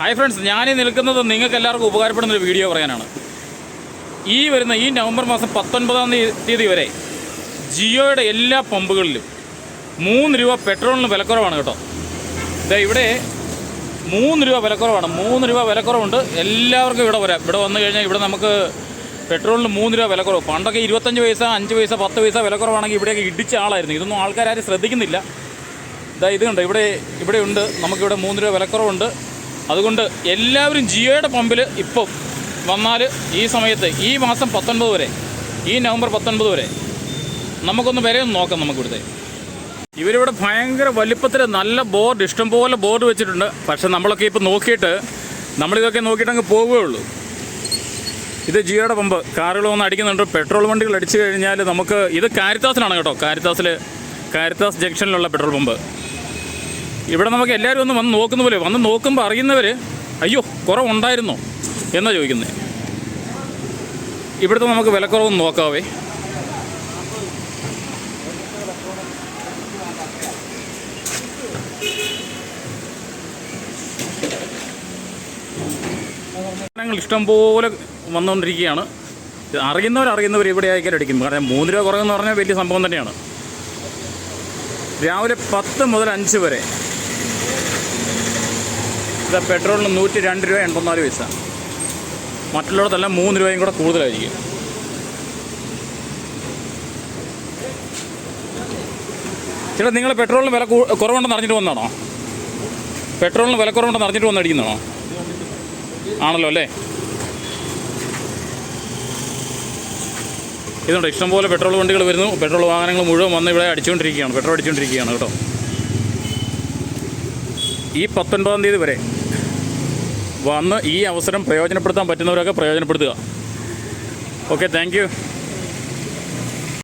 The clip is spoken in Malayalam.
ഹായ് ഫ്രണ്ട്സ് ഞാൻ നിൽക്കുന്നത് നിങ്ങൾക്ക് എല്ലാവർക്കും ഉപകാരപ്പെടുന്ന ഒരു വീഡിയോ പറയാനാണ്. ഈ വരുന്ന ഈ നവംബർ മാസം പത്തൊൻപതാം തീയ- തീയതി വരെ ജിയോയുടെ എല്ലാ പമ്പുകളിലും മൂന്ന് രൂപ പെട്രോളിന് വിലക്കുറവാണ് കേട്ടോ. ദേ ഇവിടെ മൂന്ന് രൂപ വിലക്കുറവാണ്. മൂന്ന് രൂപ വിലക്കുറവുണ്ട്. എല്ലാവർക്കും ഇവിടെ വരാം. ഇവിടെ വന്നു കഴിഞ്ഞാൽ ഇവിടെ നമുക്ക് പെട്രോളിന് മൂന്ന് രൂപ വിലക്കുറവ്. പണ്ടൊക്കെ ഇരുപത്തഞ്ച് പൈസ അഞ്ച് പൈസ പത്ത് പൈസ വിലക്കുറവാണെങ്കിൽ ഇവിടെയൊക്കെ ഇടിച്ച ആളായിരുന്നു. ഇതൊന്നും ആൾക്കാരും ശ്രദ്ധിക്കുന്നില്ല. ഇതാ ഇത് കണ്ടോ ഇവിടെ ഇവിടെയുണ്ട് നമുക്കിവിടെ മൂന്ന് രൂപ വിലക്കുറവുണ്ട്. അതുകൊണ്ട് എല്ലാവരും ജിയോയുടെ പമ്പിൽ ഇപ്പം വന്നാൽ ഈ സമയത്ത് ഈ മാസം പത്തൊൻപത് വരെ ഈ നവംബർ പത്തൊൻപത് വരെ നമുക്കൊന്ന് വരെ ഒന്ന് നോക്കാം നമുക്കിവിടുത്തെ. ഇവരിവിടെ ഭയങ്കര വലിപ്പത്തിൽ നല്ല ബോർഡ് ഇഷ്ടംപോലെ ബോർഡ് വെച്ചിട്ടുണ്ട്. പക്ഷെ നമ്മളൊക്കെ ഇപ്പോൾ നോക്കിയിട്ട് നമ്മളിതൊക്കെ നോക്കിയിട്ട് അങ്ങ് പോവുകയുള്ളൂ ഇത് ജിയോയുടെ പമ്പ്. കാറുകൾ വന്ന് അടിക്കുന്നുണ്ട്. പെട്രോൾ വണ്ടികൾ അടിച്ചു കഴിഞ്ഞാൽ നമുക്ക് ഇത് കാരിത്താസിലാണ് കേട്ടോ. കാരിത്താസിൽ കാരിത്താസ് ജംഗ്ഷനിലുള്ള പെട്രോൾ പമ്പ്. ഇവിടെ നമുക്ക് എല്ലാവരും ഒന്ന് വന്ന് നോക്കുന്ന പോലെ വന്ന് നോക്കുമ്പോൾ അറിയുന്നവർ അയ്യോ കുറവുണ്ടായിരുന്നോ എന്നാ ചോദിക്കുന്നത് ഇവിടുത്തെ നമുക്ക് വിലക്കുറവൊന്ന് നോക്കാവേ. വാഹനങ്ങൾ ഇഷ്ടംപോലെ വന്നുകൊണ്ടിരിക്കുകയാണ്. അറിയുന്നവർ അറിയുന്നവർ ഇവിടെ ആയിക്കാൻ അടിക്കും കാരണം മൂന്ന് രൂപ കുറവെന്ന് പറഞ്ഞാൽ വലിയ സംഭവം തന്നെയാണ്. രാവിലെ പത്ത് മുതൽ അഞ്ച് വരെ ഇത് പെട്രോളിന് നൂറ്റി രണ്ട് രൂപ എൺപത്തിനാല് പൈസ. മറ്റുള്ളിടത്തെല്ലാം മൂന്ന് രൂപയും കൂടെ കൂടുതലായിരിക്കും. ചേട്ടാ നിങ്ങൾ പെട്രോളിന് വില കുറവുണ്ടെന്ന് അറിഞ്ഞിട്ട് വന്നാണോ പെട്രോളിന് വില കുറവുണ്ടെന്ന് അറിഞ്ഞിട്ട് വന്ന് അടിക്കുന്നതാണോ ആണല്ലോ അല്ലേ? ഇതുണ്ട് ഇഷ്ടംപോലെ പെട്രോൾ വണ്ടികൾ വരുന്നു. പെട്രോൾ വാഹനങ്ങൾ മുഴുവൻ വന്ന് ഇവിടെ അടിച്ചുകൊണ്ടിരിക്കുകയാണ്. പെട്രോൾ അടിച്ചുകൊണ്ടിരിക്കുകയാണ് കേട്ടോ. ഈ പത്തൊൻപതാം തീയതി വരെ വന്ന് ഈ അവസരം പ്രയോജനപ്പെടുത്താൻ പറ്റുന്നവരൊക്കെ പ്രയോജനപ്പെടുത്തുക. Okay thank